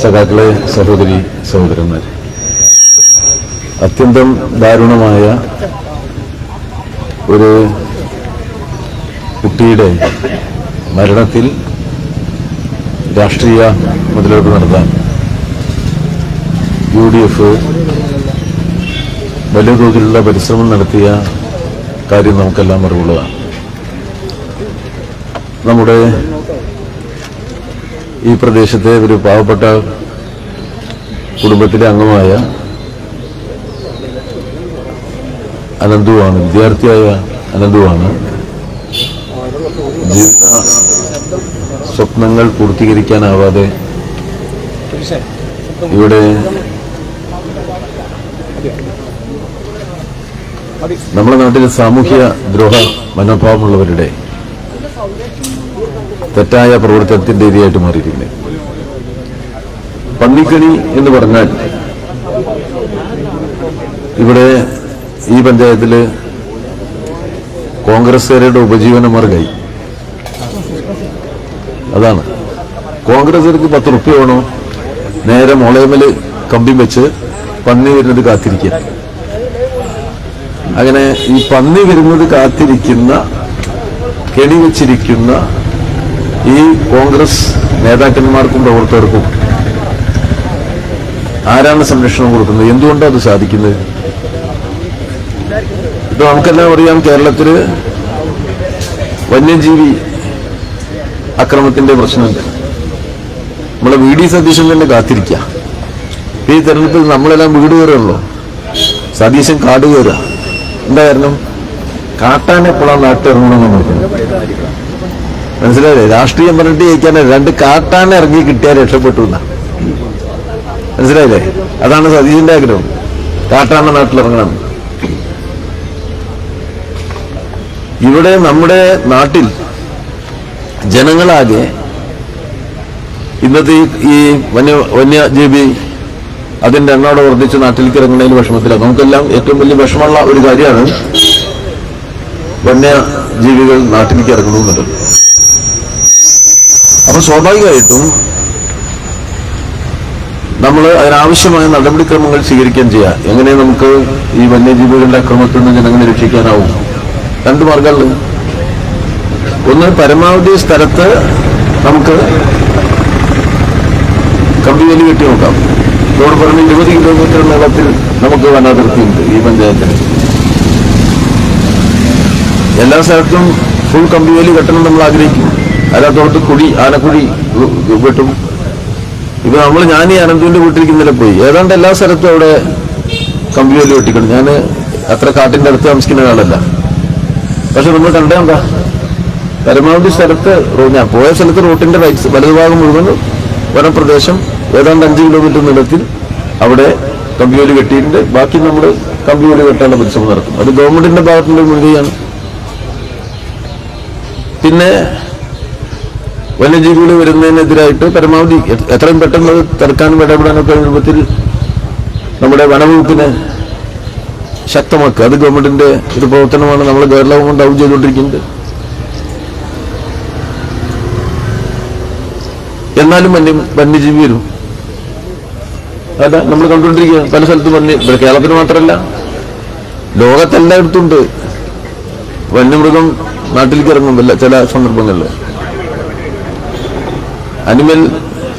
സഖാക്കളെ സഹോദരി സഹോദരന്മാർ അത്യന്തം ദാരുണമായ ഒരു കുട്ടിയുടെ മരണത്തിൽ രാഷ്ട്രീയ മുതലെടുപ്പ് നടത്താൻ യു ഡി എഫ് വലിയ തോതിലുള്ള പരിശ്രമം നടത്തിയ കാര്യം നമുക്കെല്ലാം അറിവുള്ളതാണ്. നമ്മുടെ ഈ പ്രദേശത്തെ ഒരു പാവപ്പെട്ട കുടുംബത്തിലെ അംഗമായ അനന്തുവാണ് വിദ്യാർത്ഥിയായ അനന്തുവാണ്. ജീവിത സ്വപ്നങ്ങൾ പൂർത്തീകരിക്കാനാവാതെ ഇവിടെ നമ്മുടെ നാട്ടിലെ സാമൂഹ്യ ദ്രോഹ മനോഭാവമുള്ളവരുടെ തെറ്റായ പ്രവർത്തനത്തിന്റെ ഇരയായിട്ട് മാറിയിരിക്കുന്നത്. പന്നിക്കണി എന്ന് പറഞ്ഞാൽ ഇവിടെ ഈ പഞ്ചായത്തിൽ കോൺഗ്രസ്സുകാരുടെ ഉപജീവന മാർഗമായി. അതാണ്. കോൺഗ്രസ്സുകാർക്ക് പത്ത് റുപ്യ വേണോ? നേരെ മുളയമൽ കമ്പി വെച്ച് പന്നി വരുന്നത് കാത്തിരിക്കുക. അങ്ങനെ ഈ പന്നി വരുന്നത് കാത്തിരിക്കുന്ന കെണി വെച്ചിരിക്കുന്ന ഈ കോൺഗ്രസ് നേതാക്കന്മാർക്കും പ്രവർത്തകർക്കും ആരാണ് സംരക്ഷണം കൊടുക്കുന്നത്? എന്തുകൊണ്ടാണ് അത് സാധിക്കുന്നത്? ഇപ്പൊ നമുക്കെല്ലാം അറിയാം കേരളത്തിൽ വന്യജീവി അക്രമത്തിന്റെ പ്രശ്നമുണ്ട് നമ്മളെ വി ഡി സതീശൻ തന്നെ കാത്തിരിക്കുക ഈ തെരഞ്ഞെടുപ്പിൽ നമ്മളെല്ലാം വീട് കയറുള്ളൂ സതീശൻ കാട് കയറുക. എന്താ കാരണം? കാട്ടാൻ എപ്പോഴാണ് നാട്ടിറങ്ങണമെന്ന് നോക്കുന്നത് മനസ്സിലായില്ലേ? രാഷ്ട്രീയം പറഞ്ഞിട്ട് ജയിക്കാൻ രണ്ട് കാട്ടാൻ ഇറങ്ങി കിട്ടിയാൽ രക്ഷപ്പെട്ടു എന്നാ. മനസ്സിലായില്ലേ? അതാണ് സതീശിന്റെ ആഗ്രഹം. കാട്ടാണ നാട്ടിലിറങ്ങണം ഇവിടെ നമ്മുടെ നാട്ടിൽ ജനങ്ങളാകെ ഇന്നത്തെ ഈ- വന്യ വന്യജീവി അതിന്റെ എണ്ണോടെ വർദ്ധിച്ച് നാട്ടിലേക്ക് ഇറങ്ങുന്നതിൽ വിഷമത്തില്ല നമുക്കെല്ലാം ഏറ്റവും വലിയ വിഷമമുള്ള ഒരു കാര്യമാണ് വന്യജീവികൾ നാട്ടിലേക്ക് ഇറങ്ങണമെന്നുള്ളത് അപ്പൊ സ്വാഭാവികമായിട്ടും നമ്മൾ അതിനാവശ്യമായ നടപടിക്രമങ്ങൾ സ്വീകരിക്കുകയും ചെയ്യാം. എങ്ങനെ നമുക്ക് ഈ വന്യജീവികളുടെ അക്രമത്തിൽ നിന്ന് ജനങ്ങളെ രക്ഷിക്കാനാവും? രണ്ട് മാർഗങ്ങൾ ഒന്ന് പരമാവധി സ്ഥലത്ത് നമുക്ക് കമ്പി വലി കെട്ടി നോക്കാം. ഇതോട് പറഞ്ഞ് ഇരുപത് കിലോമീറ്റർ നീളത്തിൽ നമുക്ക് വനാതിർത്തിയുണ്ട് ഈ പഞ്ചായത്തിൽ. എല്ലാ സ്ഥലത്തും ഫുൾ കമ്പി വലി കെട്ടണം നമ്മൾ ആഗ്രഹിക്കും അതിനകത്തോട്ട് കുഴി ആനക്കുഴി വെട്ടും. ഇപ്പൊ നമ്മൾ ഞാൻ ഈ അനന്തുവിന്റെ വീട്ടിലേക്ക് ഇന്നലെ പോയി. ഏതാണ്ട് എല്ലാ സ്ഥലത്തും അവിടെ കമ്പിവേലി വെട്ടിക്കണം. ഞാൻ അത്ര കാട്ടിന്റെ അടുത്ത് താമസിക്കുന്ന ആളല്ല പക്ഷെ നമ്മൾ കണ്ടേ എന്താ? പരമാവധി സ്ഥലത്ത് ഞാൻ പോയ സ്ഥലത്ത് റോട്ടിന്റെ റൈറ്റ് വലതുഭാഗം മുഴുവൻ വനപ്രദേശം ഏതാണ്ട് അഞ്ച് കിലോമീറ്റർ നീളത്തിൽ അവിടെ കമ്പിവേലി കെട്ടിയിട്ടുണ്ട് ബാക്കി നമ്മൾ കമ്പിവേലി കെട്ടാനുള്ള പരിശ്രമം നടത്തും. അത് ഗവൺമെന്റിന്റെ ഭാഗത്തുനിന്ന് മുൻകൈയാണ്. പിന്നെ വന്യജീവികൾ വരുന്നതിനെതിരായിട്ട് പരമാവധി എത്രയും പെട്ടെന്ന് തടുക്കാനും ഇടപെടാനൊക്കെ രൂപത്തിൽ നമ്മുടെ വനവകുപ്പിനെ ശക്തമാക്കുക. അത് ഗവൺമെന്റിന്റെ ഒരു പ്രവർത്തനമാണ്. നമ്മൾ കേരള ഗവൺമെന്റ് ഔട്ട് ചെയ്തുകൊണ്ടിരിക്കുന്നത്. എന്നാലും വന്യ വന്യജീവി വരും അല്ല നമ്മൾ കണ്ടുകൊണ്ടിരിക്കുക. പല സ്ഥലത്തും വന്യ കേരളത്തിന് മാത്രമല്ല ലോകത്തെല്ലായിടത്തും ഉണ്ട് വന്യമൃഗം നാട്ടിലേക്ക് ഇറങ്ങും. ചില സന്ദർഭങ്ങളിൽ അനിമൽ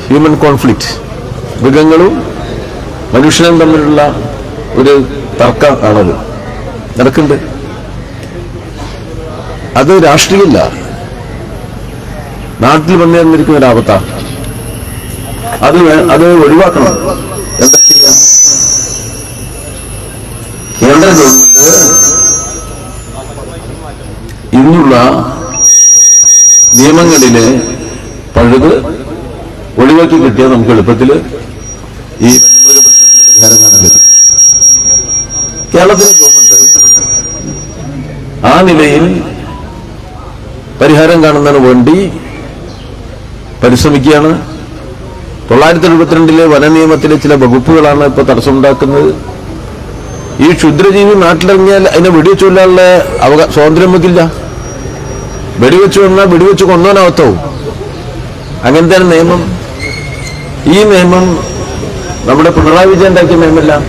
ഹ്യൂമൻ കോൺഫ്ലിക്റ്റ് മൃഗങ്ങളും മനുഷ്യനും തമ്മിലുള്ള ഒരു തർക്കം ആണത്. നടക്കുന്നുണ്ട്. അത് രാഷ്ട്രീയമല്ല. നാട്ടിൽ വന്നു തന്നിരിക്കുന്ന ഒരു അത് അത് ഒഴിവാക്കണം. എന്താ ചെയ്യാം? കേന്ദ്ര ഗവൺമെന്റ് ഇന്നുള്ള നിയമങ്ങളിലെ പഴുത് ഒഴിവാക്കി കിട്ടിയാൽ നമുക്ക് എളുപ്പത്തിൽ ഈ പ്രശ്നത്തിന് പരിഹാരം കാണാൻ കഴിയും കേരളത്തിലെ ഗവൺമെന്റ് ആ നിലയിൽ പരിഹാരം കാണുന്നതിന് വേണ്ടി പരിശ്രമിക്കുകയാണ്. തൊള്ളായിരത്തി എഴുപത്തിരണ്ടിലെ വനനിയമത്തിലെ ചില വകുപ്പുകളാണ് ഇപ്പൊ തടസ്സമുണ്ടാക്കുന്നത്. ഈ ക്ഷുദ്രജീവി നാട്ടിലിറങ്ങിയാൽ അതിനെ വെടിവെച്ചുകൊല്ലാനുള്ള അവകാശ സ്വാതന്ത്ര്യം നമുക്കില്ല. വെടിവെച്ചു വന്നാൽ വെടിവെച്ച് അങ്ങനത്തെയാണ് നിയമം. ഈ നിയമം നമ്മുടെ പിണറായി വിജയൻ ഉണ്ടാക്കിയ നിയമമല്ല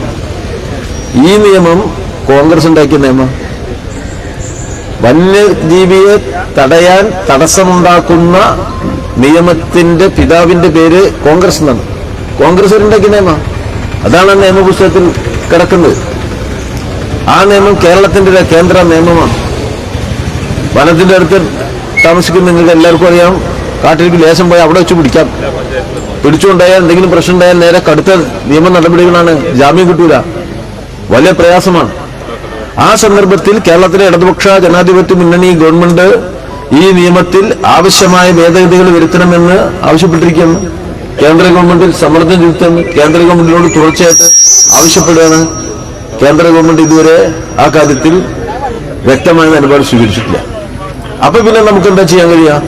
ഈ നിയമം കോൺഗ്രസ് ഉണ്ടാക്കിയ നിയമം. വന്യജീവിയെ തടയാൻ തടസ്സമുണ്ടാക്കുന്ന നിയമത്തിന്റെ പിതാവിന്റെ പേര് കോൺഗ്രസ് എന്നാണ്. കോൺഗ്രസ് ഉണ്ടാക്കിയ നിയമം. അതാണ് നിയമപുസ്തകത്തിൽ കിടക്കുന്നത്. ആ നിയമം കേരളത്തിന്റെ കേന്ദ്ര നിയമമാണ്. വനത്തിന്റെ അടുത്ത് താമസിക്കുന്ന നിങ്ങൾക്ക് എല്ലാവർക്കും അറിയാം. കാട്ടിലേക്ക് ലേശം പോയി അവിടെ വെച്ച് പിടിക്കാം. പിടിച്ചുകൊണ്ടായാൽ എന്തെങ്കിലും പ്രശ്നം ഉണ്ടായാൽ നേരെ കടുത്ത നിയമ നടപടികളാണ് ജാമ്യം കിട്ടൂല. വലിയ പ്രയാസമാണ്. ആ സന്ദർഭത്തിൽ കേരളത്തിലെ ഇടതുപക്ഷ ജനാധിപത്യ മുന്നണി ഗവൺമെന്റ് ഈ നിയമത്തിൽ ആവശ്യമായ ഭേദഗതികൾ വരുത്തണമെന്ന് ആവശ്യപ്പെട്ടിരിക്കുന്നു. കേന്ദ്ര ഗവൺമെന്റിൽ സമ്മർദ്ദം ചെലുത്തുന്നു. കേന്ദ്ര ഗവൺമെന്റിനോട് തുടർച്ചയായിട്ട് ആവശ്യപ്പെടുകയാണ്. കേന്ദ്ര ഗവൺമെന്റ് ഇതുവരെ ആ കാര്യത്തിൽ വ്യക്തമായ നിലപാട് സ്വീകരിച്ചിട്ടില്ല. അപ്പൊ പിന്നെ നമുക്ക് എന്താ ചെയ്യാൻ കഴിയുക?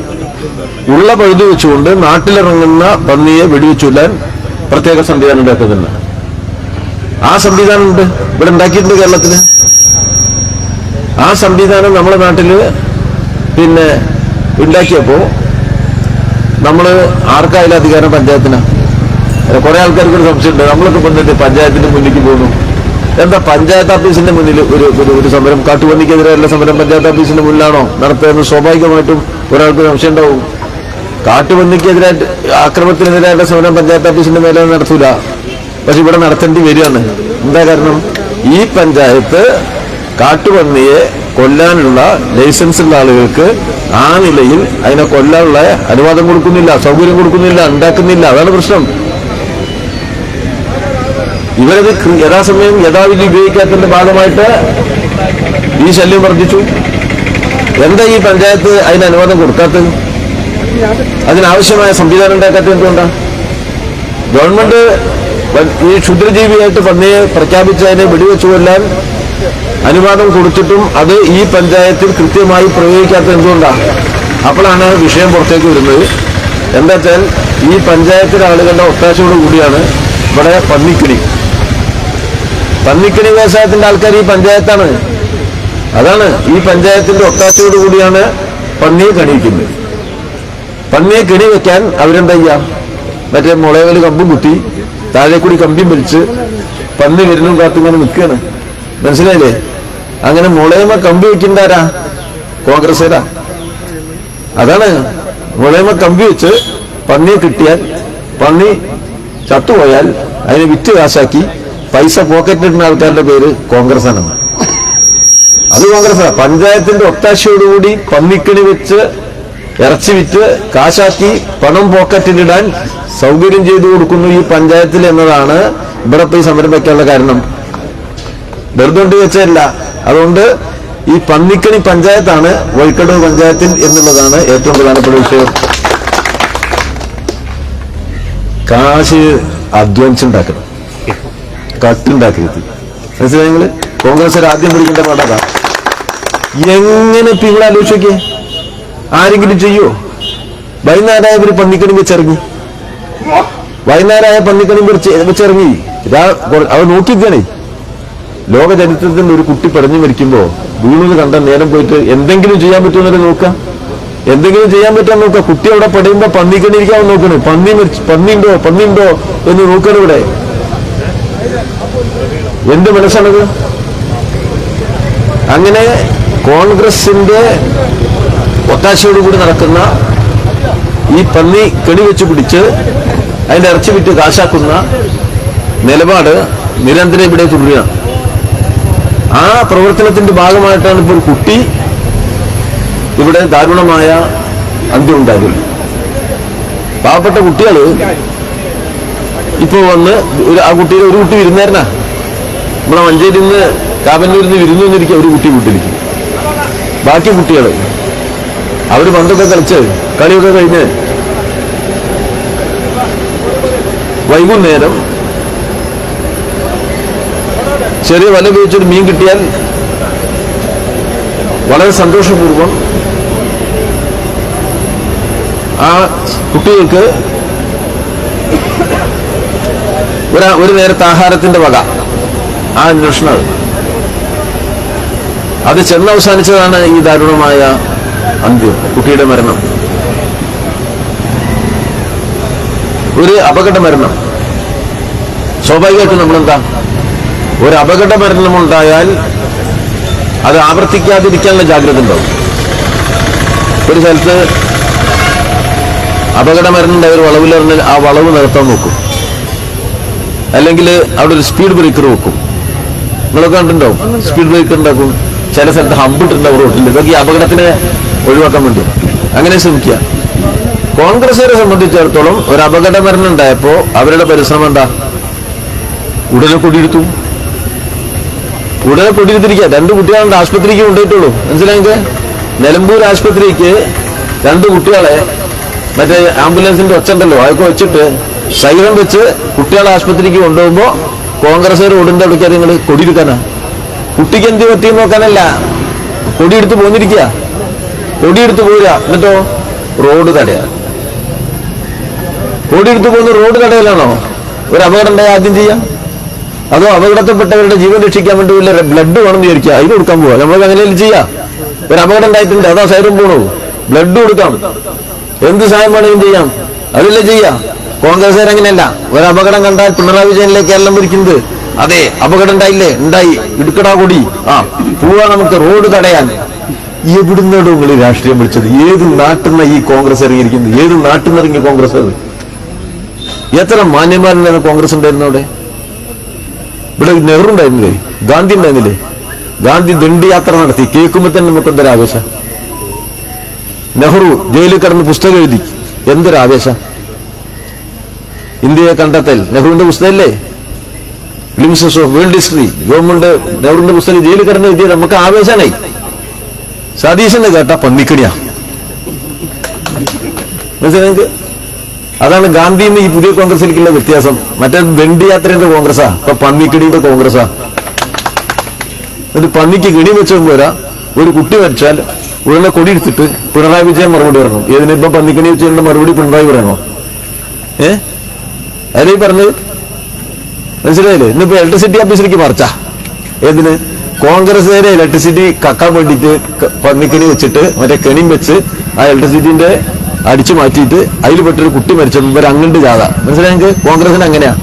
ഉള്ള പഴുതി വെച്ചുകൊണ്ട് നാട്ടിലിറങ്ങുന്ന പന്നിയെ വെടിവെച്ചുല്ലാൻ പ്രത്യേക സംവിധാനം ഉണ്ടാക്കുന്നുണ്ട്. ആ സംവിധാനം ഉണ്ട്. ഇവിടെ ഉണ്ടാക്കിയിട്ടുണ്ട് കേരളത്തിൽ. ആ സംവിധാനം നമ്മുടെ നാട്ടിൽ പിന്നെ ഉണ്ടാക്കിയപ്പോ നമ്മൾ ആർക്കായാലും അധികാരം പഞ്ചായത്തിനാ. കുറെ ആൾക്കാർക്ക് ഒരു സംശയമുണ്ട്. നമ്മളൊക്കെ വന്നിട്ട് പഞ്ചായത്തിന്റെ മുന്നിലേക്ക് പോകുന്നു. എന്താ പഞ്ചായത്ത് ഓഫീസിന്റെ മുന്നിൽ ഒരു ഒരു ഒരു സമരം? കാട്ടുപന്നിക്കെതിരെയുള്ള സമരം പഞ്ചായത്ത് ഓഫീസിന്റെ മുന്നിലാണോ നടത്തുന്നത് സ്വാഭാവികമായിട്ടും ഒരാൾക്ക് സംശയം ഉണ്ടാവും. കാട്ടുപന്നിക്കെതിരെ ആക്രമണത്തിനെതിരായിട്ടുള്ള സമരം പഞ്ചായത്ത് ഓഫീസിന്റെ മേലെ നടത്തൂല. പക്ഷെ ഇവിടെ നടത്തേണ്ടി വരികയാണ്. എന്താ കാരണം? ഈ പഞ്ചായത്ത് കാട്ടുപന്നിയെ കൊല്ലാനുള്ള ലൈസൻസ് ഉള്ള ആളുകൾക്ക് ആ നിലയിൽ അതിനെ കൊല്ലാനുള്ള അനുവാദം കൊടുക്കുന്നില്ല സൗകര്യം കൊടുക്കുന്നില്ല ഉണ്ടാക്കുന്നില്ല. അതാണ് പ്രശ്നം. ഇവരത് യഥാസമയം യഥാവിധി ഉപയോഗിക്കാത്തതിന്റെ ഭാഗമായിട്ട് ഈ ശല്യം വർദ്ധിച്ചു. എന്താ ഈ പഞ്ചായത്ത് അതിന് അനുവാദം കൊടുക്കാത്തത്? അതിനാവശ്യമായ സംവിധാനം ഉണ്ടാക്കാത്തത് എന്തുകൊണ്ടാ? ഗവൺമെന്റ് ഈ ക്ഷുദ്രജീവിയായിട്ട് പന്നിയെ പ്രഖ്യാപിച്ചതിനെ വെടിവെച്ചു കൊല്ലാൻ അനുവാദം കൊടുത്തിട്ടും അത് ഈ പഞ്ചായത്തിൽ കൃത്യമായി പ്രയോഗിക്കാത്തത് എന്തുകൊണ്ടാണ് അപ്പോഴാണ് വിഷയം പുറത്തേക്ക് വരുന്നത്. എന്താ വെച്ചാൽ ഈ പഞ്ചായത്തിലെ ആളുകളുടെ ഒത്താശയോട് കൂടിയാണ് ഇവിടെ പന്നിക്കിണി. പന്നിക്കിണി വ്യവസായത്തിന്റെ ആൾക്കാർ ഈ പഞ്ചായത്താണ്. അതാണ് ഈ പഞ്ചായത്തിന്റെ ഒത്താശയോട് കൂടിയാണ് പന്നിയെ കണിയിക്കുന്നത്. പന്നിയെ കെണി വെക്കാൻ അവരെന്താ മറ്റേ മുളകൾ കമ്പും കുത്തി താഴെ കൂടി കമ്പിയും വലിച്ച് പന്നി വരുന്നും കൊണ്ട് നിൽക്കുകയാണ്. മനസ്സിലായില്ലേ? അങ്ങനെ മുളയമ കമ്പി വെക്കണ്ടാരാ കോൺഗ്രസ്സുകാരാ അതാണ് മുളയമ കമ്പി വെച്ച് പന്നിയെ കിട്ടിയാൽ പന്നി ചത്തുപോയാൽ അതിനെ വിറ്റ് കാശാക്കി പൈസ പോക്കറ്റിലിടുന്ന ആൾക്കാരുടെ പേര് കോൺഗ്രസ് എന്നാണ് അത് കോൺഗ്രസ് പഞ്ചായത്തിന്റെ ഒത്താശയോടുകൂടി പന്നിക്കണി വെച്ച് ഇറച്ചി വിറ്റ് കാശാക്കി പണം പോക്കറ്റിലിടാൻ സൗകര്യം ചെയ്തു കൊടുക്കുന്നു ഈ പഞ്ചായത്തിൽ എന്നതാണ് ഇവിടെ പോയി സമരം വയ്ക്കാനുള്ള കാരണം. വെറുതെ വെച്ചതല്ല. അതുകൊണ്ട് ഈ പന്നിക്കണി പഞ്ചായത്താണ് വഴിക്കടവ് പഞ്ചായത്തിൽ എന്നുള്ളതാണ് ഏറ്റവും പ്രധാനപ്പെട്ട വിഷയം. കാശ് അധ്വാനിച്ചുണ്ടാക്കണം. കട്ടുണ്ടാക്കരുത് മനസ്സിലായി നിങ്ങൾ? കോൺഗ്രസ് ആദ്യം പിടിക്കേണ്ട പാടാ എങ്ങനെ ഇപ്പൊ നിങ്ങൾ ആലോചിക്കേ ആരെങ്കിലും ചെയ്യോ? വൈകുന്നേരമായ ഒരു പന്നിക്കണി വെച്ചിറങ്ങി വൈകുന്നേരമായ പന്നിക്കണി വെച്ച് വെച്ചിറങ്ങി അവർ നോക്കിക്കണേ ലോക ചരിത്രത്തിൽ ഒരു കുട്ടി പറഞ്ഞു മരിക്കുമ്പോ വീണത് കണ്ട നേരം പോയിട്ട് എന്തെങ്കിലും ചെയ്യാൻ പറ്റുമെന്നൊരു നോക്കാം എന്തെങ്കിലും ചെയ്യാൻ പറ്റാൻ നോക്കാം കുട്ടി അവിടെ പടയുമ്പോ പന്നിക്കണിരിക്കാൻ നോക്കണു. പന്നി പന്നിണ്ടോ പന്നിണ്ടോ എന്ന് നോക്കണം ഇവിടെ. എന്ത് മനസ്സാണത്? അങ്ങനെ കോൺഗ്രസിന്റെ ഒത്താശയോടുകൂടി നടക്കുന്ന ഈ പന്നി കെണി വെച്ച് പിടിച്ച് അതിന്റെ ഇറച്ചി വിറ്റ് കാശാക്കുന്ന നിലപാട് നിരന്തരം ഇവിടെ തുടരുകയാണ്. ആ പ്രവർത്തനത്തിന്റെ ഭാഗമായിട്ടാണ് ഇപ്പോൾ കുട്ടി ഇവിടെ ദാരുണമായ അന്ത്യം ഉണ്ടാകുന്നത് പാവപ്പെട്ട കുട്ടികൾ ഇപ്പോൾ വന്ന് ഒരു ആ കുട്ടിയിൽ ഒരു കുട്ടി വിരുന്നേരനാ നമ്മളെ മഞ്ചേരിയിൽ നിന്ന് കാവന്നൂരിൽ നിന്ന് വിരുന്നു വന്നിരിക്കുക ഒരു കുട്ടി കൂട്ടിരിക്കും ബാക്കി കുട്ടികൾ അവർ പണ്ടൊക്കെ കളിച്ച് കളിയൊക്കെ കഴിഞ്ഞ് വൈകുന്നേരം ചെറിയ വല ഉപയോഗിച്ചൊരു മീൻ കിട്ടിയാൽ വളരെ സന്തോഷപൂർവം ആ കുട്ടികൾക്ക് ഒരു ഒരു നേരത്തെ ആഹാരത്തിന്റെ വക. ആ അന്വേഷണം. അത്. ചെന്ന് അവസാനിച്ചതാണ് ഈ ദാരുണമായ അന്ത്യം കുട്ടിയുടെ മരണം. ഒരു അപകട മരണം. സ്വാഭാവികമായിട്ടും നമ്മളെന്താ? ഒരു അപകട മരണം ഉണ്ടായാൽ അത് ആവർത്തിക്കാതിരിക്കാനുള്ള ജാഗ്രത ഉണ്ടാവും. ഒരു സ്ഥലത്ത് അപകട മരണം ഉണ്ടായ ഒരു വളവിലെറിഞ്ഞാൽ ആ വളവ് നിർത്താൻ നോക്കും. അല്ലെങ്കിൽ അവിടെ ഒരു സ്പീഡ് ബ്രേക്കർ വെക്കും. നിങ്ങളൊക്കെ കണ്ടിട്ടുണ്ടാവും? സ്പീഡ് ബ്രേക്കർ ഉണ്ടാക്കും. ചില സ്ഥലത്ത് ഹമ്പിട്ടുണ്ടാവും റോഡിൽ ഇതൊക്കെ ഈ അപകടത്തിനെ ഒഴിവാക്കാൻ വേണ്ടി. അങ്ങനെ ശ്രമിക്കുക. കോൺഗ്രസുകാരെ സംബന്ധിച്ചിടത്തോളം ഒരു അപകട മരണം ഉണ്ടായപ്പോ അവരുടെ പരിശ്രമം എന്താ? ഉടനെ കൊടിയെടുത്തു ഉടനെ കൊടിയെടുത്തിരിക്കുക രണ്ട് കുട്ടികളുണ്ട് ആശുപത്രിക്ക് കൊണ്ടുപോയിട്ടുള്ളൂ. മനസ്സിലായെങ്കിൽ? നിലമ്പൂർ ആശുപത്രിക്ക് രണ്ട് കുട്ടികളെ മറ്റേ ആംബുലൻസിന്റെ ഒച്ച ഉണ്ടല്ലോ അതൊക്കെ വെച്ചിട്ട് സൈറം വെച്ച് കുട്ടികളെ ആശുപത്രിക്ക് കൊണ്ടുപോകുമ്പോ കോൺഗ്രസ്സുകാർ ഓടിന്റെ വിളിക്കാതെ നിങ്ങൾ കൊടിയെടുക്കാനാ. കുട്ടിക്ക് എന്ത് പറ്റിയെന്ന് നോക്കാനല്ല. കൊടിയെടുത്ത് പോന്നിരിക്കുക. കൊടിയെടുത്ത് പോരുക. എന്നിട്ടോ? റോഡ് തടയാ കൊടിയെടുത്ത് പോകുന്ന റോഡ് തടയലാണോ? ഒരു അപകടം ഉണ്ടായാൽ ആദ്യം ചെയ്യാം. അതോ അപകടത്തിൽപ്പെട്ടവരുടെ ജീവൻ രക്ഷിക്കാൻ വേണ്ടി വല്ല ബ്ലഡ് വേണം വിചാരിക്കുക. അതിന് കൊടുക്കാൻ പോവാ. നമ്മൾ അങ്ങനെയല്ലേ ചെയ്യാം. ഒരു അപകടം ഉണ്ടായിട്ടുണ്ട്. അതാ സൈറം പോണു. ബ്ലഡ് കൊടുക്കാം. എന്ത് സഹായം വേണമെങ്കിലും ചെയ്യാം. അതല്ലേ ചെയ്യാം. കോൺഗ്രസ്സുകാർ അങ്ങനെയല്ല. ഒരു അപകടം കണ്ടാൽ പിണറായി വിജയനിലെ കേരളം ഭരിക്കുന്നത് അതെ അപകടം ഉണ്ടായില്ലേ? ഉണ്ടായി. ഇടുക്കടാ കൂടി. ആ പോവാ നമുക്ക് റോഡ് തടയാൻ. എവിടുന്നാണ് നിങ്ങൾ രാഷ്ട്രീയം വിളിച്ചത്? ഏത് നാട്ടിൽ ഈ കോൺഗ്രസ് ഇറങ്ങിയിരിക്കുന്നത്? ഏത് നാട്ടിൽ നിന്ന് ഇറങ്ങിയ കോൺഗ്രസ് എത്ര മാന്യന്മാരുണ്ടായിരുന്നു കോൺഗ്രസ് ഉണ്ടായിരുന്നു അവിടെ? ഇവിടെ നെഹ്റു ഉണ്ടായിരുന്നില്ലേ? ഗാന്ധി ഉണ്ടായിരുന്നില്ലേ? ഗാന്ധി ദണ്ഡി യാത്ര നടത്തി. കേൾക്കുമ്പോൾ തന്നെ നമുക്ക് എന്തൊരാവേശ? നെഹ്റു ജയിലിൽ കിടന്ന് പുസ്തകം എഴുതി. എന്തൊരു ആവേശം ഇന്ത്യയെ കണ്ടെത്തൽ. നെഹ്റുവിന്റെ പുസ്തകമല്ലേ Glimpses of World History government നെഹ്റുവിന്റെ പുസ്തകം ജയിലിൽ കിടന്ന് വിദ്യ നമുക്ക് ആവേശമായി സതീശന്റെ കേട്ട പന്നിക്കണിയാ. മനസ്സിലായി അതാണ് ഗാന്ധിയും ഈ പുതിയ കോൺഗ്രസിലേക്കുള്ള വ്യത്യാസം. മറ്റേ വെണ്ടി യാത്രയുടെ കോൺഗ്രസാ ഇപ്പൊ പന്നിക്കിടിയുടെ കോൺഗ്രസാ ഒരു പന്നിക്ക് കിണി വെച്ചും പോരാ. ഒരു കുട്ടി മരിച്ചാൽ ഉടനെ കൊടി എടുത്തിട്ട് പിണറായി വിജയൻ മറുപടി പറയണം. ഏതിനിപ്പം പന്നിക്കണി വെച്ചതിന്റെ മറുപടി പിണറായി പറയണോ? ഏ? അതേ പറഞ്ഞത്? മനസ്സിലായില്ലേ? ഇന്നിപ്പോ ഇലക്ട്രിസിറ്റി ഓഫീസിലേക്ക് മറിച്ച ഏതിന്? കോൺഗ്രസ്സുകാരെ ഇലക്ട്രിസിറ്റി കക്കാൻ വേണ്ടിട്ട് പന്നിക്കിണി വെച്ചിട്ട് മറ്റേ കെണിയും വെച്ച് ആ ഇലക്ട്രിസിറ്റിന്റെ അടിച്ചു മാറ്റിയിട്ട് അതിൽ പെട്ടൊരു കുട്ടി മരിച്ചപ്പോൾ ഇവർ അങ്ങോട്ട് ജാഥ. മനസ്സിലായെങ്കിൽ കോൺഗ്രസിന് അങ്ങനെയാ.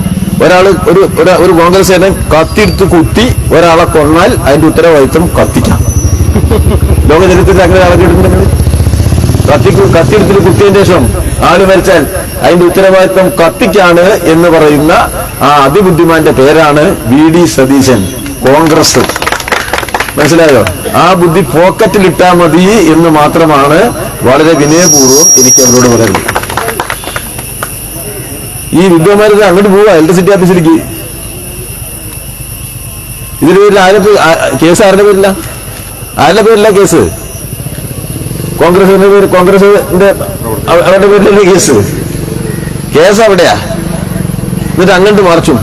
ഒരാൾ ഒരു ഒരു- കോൺഗ്രസ് കോൺഗ്രസ്സുകാരൻ കത്തിയെടുത്ത് കുത്തി ഒരാളെ കൊന്നാൽ അതിന്റെ ഉത്തരവാദിത്വം കത്തിക്കാം. ലോക ചരിത്രത്തിൽ അങ്ങനെ ആളെ കേട്ടിട്ടുണ്ടെങ്കിൽ കത്തിക്കു കത്തിയെടുത്തിട്ട് കുത്തിയതിന് ശേഷം ആൾ മരിച്ചാൽ അതിന്റെ ഉത്തരവാദിത്വം കത്തിക്കാണ് എന്ന് പറയുന്ന ആ അതിബുദ്ധിമാന്റെ പേരാണ് വി ഡി സതീശൻ കോൺഗ്രസ്. മനസ്സിലായോ? ആ ബുദ്ധി പോക്കറ്റിലിട്ടാ മതി എന്ന് മാത്രമാണ് വളരെ വിനയപൂർവം എനിക്ക് അവരോട് പറയുന്നത് ഈ വിദ്വാന്മാർക്ക് അങ്ങോട്ട് പോവാ ഇലക്ട്രിസിറ്റി ഓഫീസിലേക്ക് ഇതിൽ പേരിൽ ആരും കേസ് ആരുടെ പേരില്ല ആരുടെ പേരില്ല കേസ്? കോൺഗ്രസിന്റെ പേര് കോൺഗ്രസിന്റെ അവരുടെ പേരിലല്ലേ കേസ്? കേസ് അവിടെയാ. എന്നിട്ട് അങ്ങോട്ട് മറിച്ചും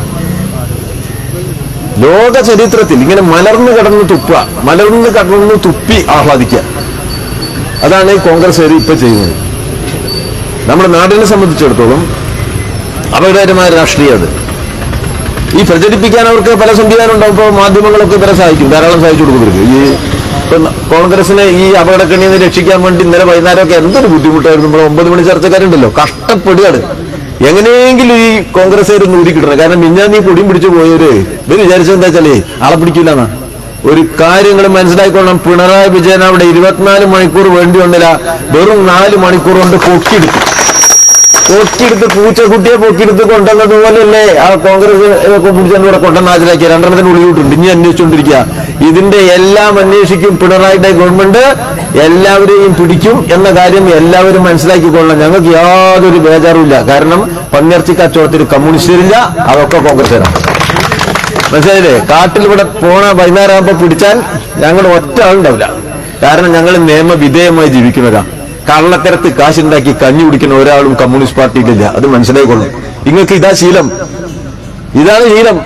ലോക ചരിത്രത്തിൽ ഇങ്ങനെ മലർന്നു കിടന്ന് തുപ്പ മലർന്ന് കിടന്ന് തുപ്പി ആഹ്ലാദിക്കുക. അതാണ് ഈ കോൺഗ്രസ് ഇപ്പൊ ചെയ്യുന്നത്. നമ്മുടെ നാടിനെ സംബന്ധിച്ചിടത്തോളം അപകടകരമായ രാഷ്ട്രീയം അത്. ഈ പ്രചരിപ്പിക്കാൻ അവർക്ക് പല സംവിധാനം ഉണ്ടാവും ഇപ്പോൾ മാധ്യമങ്ങളൊക്കെ ഇവരെ സഹായിക്കും ധാരാളം സഹായിച്ചു കൊടുക്കും ഈ ഇപ്പൊ കോൺഗ്രസിനെ ഈ അപകടക്കണിയിൽ നിന്ന് രക്ഷിക്കാൻ വേണ്ടി ഇന്നലെ വൈകുന്നേരമൊക്കെ എന്തൊരു ബുദ്ധിമുട്ടായിരുന്നു. നമ്മൾ ഒമ്പത് മണി ചർച്ചക്കാരുണ്ടല്ലോ. കഷ്ടപ്പെടുകയാണ്. എങ്ങനെയെങ്കിലും ഈ കോൺഗ്രസ്സുകാർ ഒന്ന് കിട്ടണം കാരണം മിഞ്ഞാ നീ പൊടിയും പിടിച്ചു പോയവര് ഇവർ വിചാരിച്ചത് എന്താ വെച്ചാലേ ആളെ പിടിക്കില്ലെന്നാ ഒരു കാര്യങ്ങൾ മനസ്സിലാക്കിക്കൊള്ളണം പിണറായി വിജയൻ അവിടെ ഇരുപത്തിനാല് മണിക്കൂർ വേണ്ടി വന്നില്ല. വെറും നാല് മണിക്കൂർ കൊണ്ട് പൊക്കിയെടുത്തു. പൊക്കിയെടുത്ത് പൂച്ചക്കുട്ടിയെ പൊക്കിയെടുത്ത് കൊണ്ടുവന്നത് പോലെയല്ലേ? ആ കോൺഗ്രസ് പിടിച്ചാൽ ഇവിടെ കൊണ്ടുവന്ന് ഹാജരാക്കിയ രണ്ടെണ്ണത്തിന് ഉള്ളിവിട്ടുണ്ട് ഇനി അന്വേഷിച്ചുകൊണ്ടിരിക്കുക ഇതിന്റെ എല്ലാം അന്വേഷിക്കും പിണറായിയുടെ ഗവൺമെന്റ്. എല്ലാവരെയും പിടിക്കും എന്ന കാര്യം എല്ലാവരും മനസ്സിലാക്കിക്കൊള്ളണം. ഞങ്ങൾക്ക് യാതൊരു ബേജാറുമില്ല കാരണം പന്നിറച്ചി കച്ചവടത്തിൽ കമ്മ്യൂണിസ്റ്റുകാരില്ല അതൊക്കെ കോൺഗ്രസ്സുകാരാണ് മനസ്സിലായില്ലേ? കാട്ടിൽ ഇവിടെ പോണ വൈകുന്നേരം ആകുമ്പോ പിടിച്ചാൽ ഞങ്ങൾ ഒറ്റ ആളുണ്ടാവില്ല. കാരണം ഞങ്ങൾ നിയമവിധേയമായി ജീവിക്കുന്നവരാ. കള്ളത്തരത്ത് കാശുണ്ടാക്കി കഞ്ഞി കുടിക്കുന്ന ഒരാളും കമ്മ്യൂണിസ്റ്റ് പാർട്ടിയിലില്ല. അത് മനസ്സിലായിക്കൊള്ളും നിങ്ങൾക്ക് ഇതാ ശീലം. ഇതാണ് ശീലം.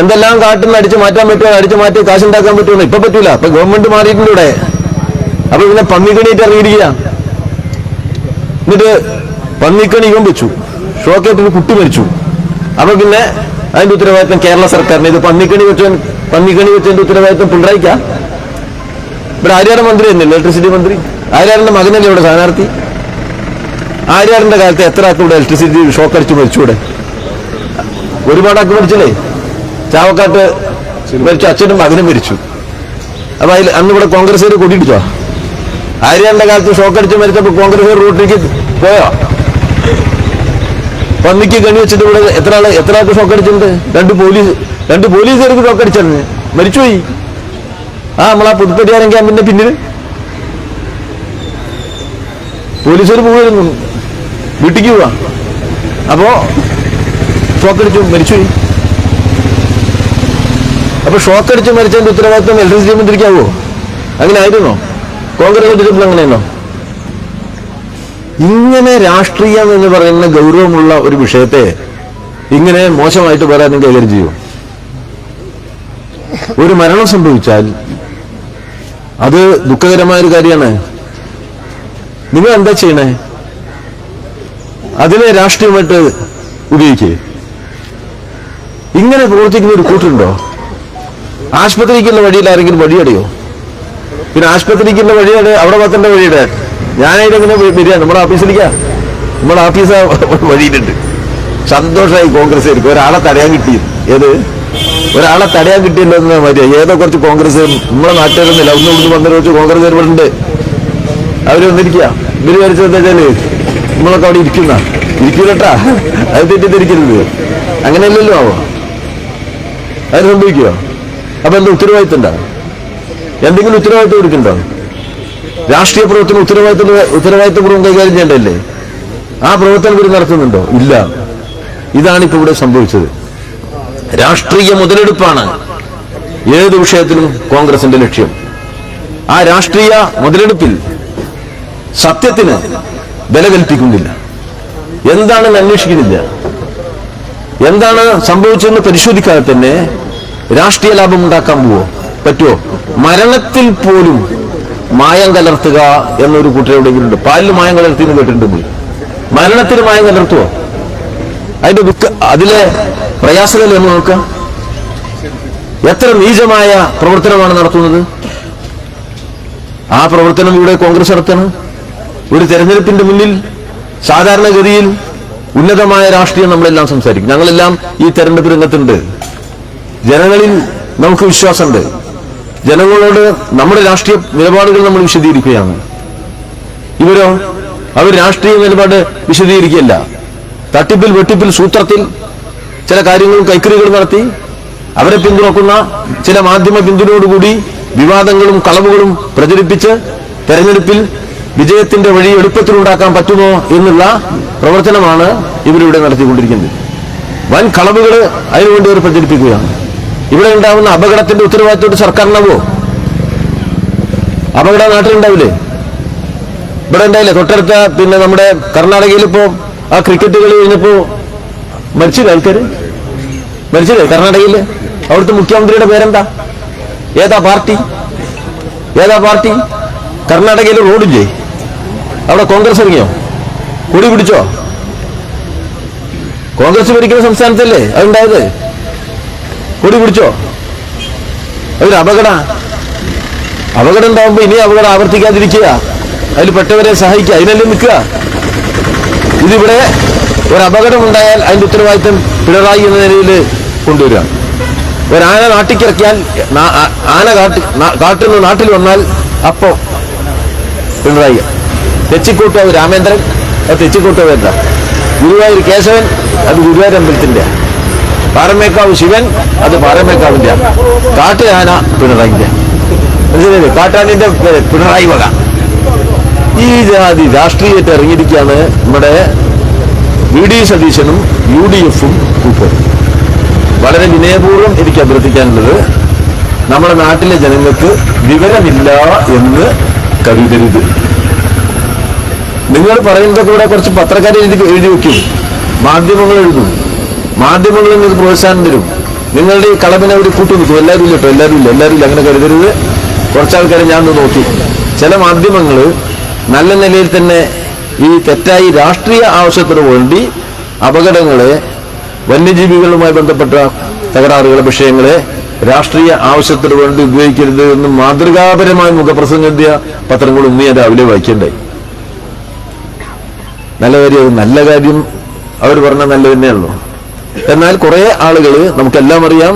എന്തെല്ലാം കാട്ടിൽ നിന്ന് അടിച്ചു മാറ്റാൻ പറ്റുമോ? അടിച്ചു മാറ്റി കാശുണ്ടാക്കാൻ പറ്റുമോ? ഇപ്പൊ പറ്റൂല. ഇപ്പൊ ഗവൺമെന്റ് മാറിയിട്ടുണ്ട് ഇവിടെ. അപ്പൊ പിന്നെ പന്നിക്കണിയിട്ട് ഇറങ്ങിയിരിക്കുക. എന്നിട്ട് പന്നിക്കണി ഇവൻ വെച്ചു ഷോക്കേറ്റിന് കുട്ടി മരിച്ചു. അപ്പൊ പിന്നെ അതിന്റെ ഉത്തരവാദിത്തം കേരള സർക്കാരിന്. ഇത് പന്നിക്കണി വെച്ച പന്നിക്കണി വെച്ചതിന്റെ ഉത്തരവാദിത്തം പിണറായിക്ക? ഇവിടെ ആര്യാടെ മന്ത്രി തന്നെ ഇലക്ട്രിസിറ്റി മന്ത്രി? ആര്യാടന്റെ മകനല്ലേ ഇവിടെ സ്ഥാനാർത്ഥി? ആര്യാറിന്റെ കാലത്ത് എത്ര ആൾക്ക് ഇവിടെ ഇലക്ട്രിസിറ്റി ഷോക്ക് അടിച്ച് മരിച്ചൂടെ ഒരുപാട് ആൾക്ക് മരിച്ചില്ലേ? ചാവക്കാട്ട് മരിച്ചു അച്ഛനും മകനും മരിച്ചു. അപ്പൊ അതിൽ അന്ന് ഇവിടെ കോൺഗ്രസ്സുകാർ കൂട്ടിയിട്ടോ ആര്യാറിന്റെ കാലത്ത് ഷോക്ക് അടിച്ച് മരിച്ചപ്പോ കോൺഗ്രസ് റൂട്ടിലേക്ക് പോയോ? പന്നിക്ക് കണി വെച്ചിട്ട് ഇവിടെ എത്ര ആൾ എത്ര ആൾക്ക് ഷോക്ക് അടിച്ചിട്ടുണ്ട്? രണ്ട് പോലീസ് രണ്ട് പോലീസുകാർക്ക് ഷോക്ക് അടിച്ചിരുന്നു മരിച്ചുപോയി. ആ നമ്മളാ പുതുപ്പടിയാരം ക്യാമ്പിന്റെ പിന്നിൽ പോലീസുകാർ പോയിരുന്നു വീട്ടിക്ക് പോവാ. അപ്പോ ഷോക്ക് അടിച്ചു മരിച്ചുപോയി അപ്പൊ ഷോക്ക് അടിച്ച് മരിച്ചതിന്റെ ഉത്തരവാദിത്വം ഇലക്ട്രിസിറ്റി മന്ത്രിക്കാവോ അങ്ങനെ ആയിരുന്നോ? കോൺഗ്രസ് എടുത്തപ്പോൾ അങ്ങനെയാണോ ഇങ്ങനെ രാഷ്ട്രീയം എന്ന് പറയുന്ന ഗൗരവമുള്ള ഒരു വിഷയത്തെ ഇങ്ങനെ മോശമായിട്ട് പറയാനും കൈകാര്യം ചെയ്യൂ? ഒരു മരണം സംഭവിച്ചാൽ അത് ദുഃഖകരമായ ഒരു കാര്യമാണ്. നിങ്ങൾ എന്താ ചെയ്യണേ? അതിനെ രാഷ്ട്രീയമായിട്ട് ഉപയോഗിക്കേ. ഇങ്ങനെ പ്രവർത്തിക്കുന്ന ഒരു കൂട്ടുണ്ടോ ആശുപത്രിക്കുള്ള വഴിയിൽ ആരെങ്കിലും വഴിയടയോ? പിന്നെ ആശുപത്രിക്കുള്ള വഴിയുടെ അവിടെ പത്തേണ്ട വഴിയുടെ. ഞാനായിട്ട് വരിക. നമ്മുടെ ഓഫീസിലേക്കാ നമ്മുടെ ഓഫീസ് വഴിയിലുണ്ട്. സന്തോഷമായി കോൺഗ്രസ്സുകാർക്ക് ഒരാളെ തടയാൻ കിട്ടി ഏത്? ഒരാളെ തടയാൻ കിട്ടിയില്ലെന്ന് മതി. ഏതോ കുറച്ച് കോൺഗ്രസ് നമ്മുടെ നാട്ടുകാരൊന്നുമില്ല. ഒന്ന് കുറച്ച് കോൺഗ്രസ് ഇവിടെ അവർ വന്നിരിക്കുക ഇവർ വിചാരിച്ചത് എന്താ വെച്ചാൽ നമ്മളൊക്കെ അവിടെ ഇരിക്കുന്ന. ഇരിക്കൂലട്ടാ. അത് തെറ്റിദ്ധരിക്കരുത്. അങ്ങനെയല്ലല്ലോ ആവോ? അത് സംഭവിക്കുക അപ്പൊ എന്താ ഉത്തരവാദിത്തം എന്തെങ്കിലും ഉത്തരവാദിത്തം എടുക്കണ്ടോ രാഷ്ട്രീയ പ്രവർത്തനം ഉത്തരവാദിത്തം ഉത്തരവാദിത്തപൂർവം കൈകാര്യം ചെയ്യേണ്ടല്ലേ ആ പ്രവർത്തനം ഇവർ നടത്തുന്നുണ്ടോ? ഇല്ല. ഇതാണ് ഇപ്പൊ ഇവിടെ സംഭവിച്ചത്. രാഷ്ട്രീയ മുതലെടുപ്പാണ് ഏത് വിഷയത്തിലും കോൺഗ്രസിന്റെ ലക്ഷ്യം. ആ രാഷ്ട്രീയ മുതലെടുപ്പിൽ സത്യത്തിന് വില കൽപ്പിക്കുന്നില്ല എന്താണെന്ന് അന്വേഷിക്കുന്നില്ല. എന്താണ് സംഭവിച്ചതെന്ന് പരിശോധിക്കാതെ തന്നെ രാഷ്ട്രീയ ലാഭം ഉണ്ടാക്കാൻ പോവോ? പറ്റുമോ മരണത്തിൽ പോലും മായം കലർത്തുക എന്നൊരു ഉണ്ട്? പാലിൽ മായം കലർത്തി എന്ന് കേട്ടിട്ടുണ്ട് മരണത്തിന് മായം കലർത്തുവോ? അതിന്റെ ദുഃഖ അതിലെ പ്രയാസങ്ങൾ എന്ന് നോക്കാം. എത്ര നീചമായ പ്രവർത്തനമാണ് നടത്തുന്നത്? ആ പ്രവർത്തനം ഇവിടെ കോൺഗ്രസ് നടത്തണം. ഒരു തെരഞ്ഞെടുപ്പിന്റെ മുന്നിൽ സാധാരണഗതിയിൽ ഉന്നതമായ രാഷ്ട്രീയം നമ്മളെല്ലാം സംസാരിക്കും. ഞങ്ങളെല്ലാം ഈ തെരഞ്ഞെടുപ്പ് രംഗത്തുണ്ട്. ജനങ്ങളിൽ നമുക്ക് വിശ്വാസമുണ്ട്. ജനങ്ങളോട് നമ്മുടെ രാഷ്ട്രീയ നിലപാടുകൾ നമ്മൾ വിശദീകരിക്കുകയാണ്. ഇവരോ? അവർ രാഷ്ട്രീയ നിലപാട് വിശദീകരിക്കുകയല്ല. തട്ടിപ്പിൽ വെട്ടിപ്പിൽ സൂത്രത്തിൽ ചില കാര്യങ്ങളും കൈക്കറികളും നടത്തി അവരെ പിന്തുണക്കുന്ന ചില മാധ്യമ പിന്തുണയോടുകൂടി വിവാദങ്ങളും കളവുകളും പ്രചരിപ്പിച്ച് തെരഞ്ഞെടുപ്പിൽ വിജയത്തിന്റെ വഴി എളുപ്പത്തിലുണ്ടാക്കാൻ പറ്റുമോ എന്നുള്ള പ്രവർത്തനമാണ് ഇവരിവിടെ നടത്തിക്കൊണ്ടിരിക്കുന്നത്. വൻ കളവുകൾ അതിനുവേണ്ടി അവർ പ്രചരിപ്പിക്കുകയാണ്. ഇവിടെ ഉണ്ടാവുന്ന അപകടത്തിന്റെ ഉത്തരവാദിത്തോട് സർക്കാരിനാവോ? അപകടം നാട്ടിലുണ്ടാവില്ലേ? ഇവിടെ ഉണ്ടായില്ലേ? തൊട്ടടുത്ത പിന്നെ നമ്മുടെ കർണാടകയിൽ ഇപ്പോ ആ ക്രിക്കറ്റ് കളി കഴിഞ്ഞപ്പോ മരിച്ചില്ലേ ആൾക്കാര്? മരിച്ചില്ലേ കർണാടകയിൽ? അവിടുത്തെ മുഖ്യമന്ത്രിയുടെ പേരെന്താ? ഏതാ പാർട്ടി? ഏതാ പാർട്ടി? കർണാടകയിൽ റോഡില്ലേ? അവിടെ കോൺഗ്രസ് ഇറങ്ങിയോ? കൂടി പിടിച്ചോ? കോൺഗ്രസ് ഭരിക്കുന്ന സംസ്ഥാനത്തല്ലേ അതുണ്ടായത്? കൂടി പിടിച്ചോ? അതൊരു അപകട. അപകടം ഉണ്ടാവുമ്പോ ഇനി അപകടം ആവർത്തിക്കാതിരിക്കുക. അതിൽ പെട്ടവരെ സഹായിക്കുക. അതിനല്ലേ നിൽക്കുക. ഇതിവിടെ ഒരു അപകടം ഉണ്ടായാൽ അതിന്റെ ഉത്തരവാദിത്തം പിണറായി എന്ന നിലയിൽ കൊണ്ടുവരിക. ഒരാന നാട്ടിക്കിറക്കിയാൽ ആന കാട്ടി കാട്ടിൽ നിന്ന് നാട്ടിൽ വന്നാൽ അപ്പോ പിണറായി. തെച്ചിക്കോട്ടാവ് രാമേന്ദ്രൻ അത് തെച്ചിക്കോട്ടാവ് എന്താ? ഗുരുവായൂർ കേശവൻ അത് ഗുരുവായൂർ അമ്പലത്തിന്റെ പാറമേക്കാവ് ശിവൻ അത് പാറമേക്കാവിന്റെ കാട്ടുയാന പിണറായിന്റെ മനസ്സിലായില്ലേ? കാട്ടാനിന്റെ പേര് പിണറായി വക. ഈ ജാതി രാഷ്ട്രീയത്തെ ഇറങ്ങിയിരിക്കുകയാണ് നമ്മുടെ വി ഡി സതീശനും യു ഡി എഫും ഇപ്പോൾ വളരെ വിനയപൂർവം എനിക്ക് അഭ്യർത്ഥിക്കാനുള്ളത് നമ്മുടെ നാട്ടിലെ ജനങ്ങൾക്ക് വിവരമില്ല എന്ന് കരുതരുത്. നിങ്ങൾ പറയുന്നതൊക്കെ ഇവിടെ കുറച്ച് പത്രക്കാരെ എഴുതി എഴുതി വെക്കും. മാധ്യമങ്ങൾ എഴുതും. മാധ്യമങ്ങൾ നിങ്ങൾക്ക് പ്രോത്സാഹനം തരും. നിങ്ങളുടെ ഈ കളവിനെ അവർ കൂട്ടി നിൽക്കും. എല്ലാവരും ഇല്ല കേട്ടോ എല്ലാവരും ഇല്ല എല്ലാവരും ഇല്ല അങ്ങനെ കരുതരുത്. കുറച്ചാൾക്കാരെ ഞാൻ ഒന്ന് നോക്കി. ചില മാധ്യമങ്ങൾ നല്ല നിലയിൽ തന്നെ ഈ തെറ്റായി രാഷ്ട്രീയ ആവശ്യത്തിന് വേണ്ടി അപകടങ്ങളെ വന്യജീവികളുമായി ബന്ധപ്പെട്ട തകരാറുകളെ വിഷയങ്ങളെ രാഷ്ട്രീയ ആവശ്യത്തിന് വേണ്ടി ഉപയോഗിക്കരുത് എന്ന് മാതൃകാപരമായ മുഖപ്രസംഗിയ പത്രങ്ങൾ ഇന്ന് ഞാൻ രാവിലെ വായിക്കണ്ടായി നല്ല കാര്യം നല്ല കാര്യം അവർ പറഞ്ഞ നല്ല തന്നെയാണല്ലോ. എന്നാൽ കുറെ ആളുകൾ നമുക്കെല്ലാം അറിയാം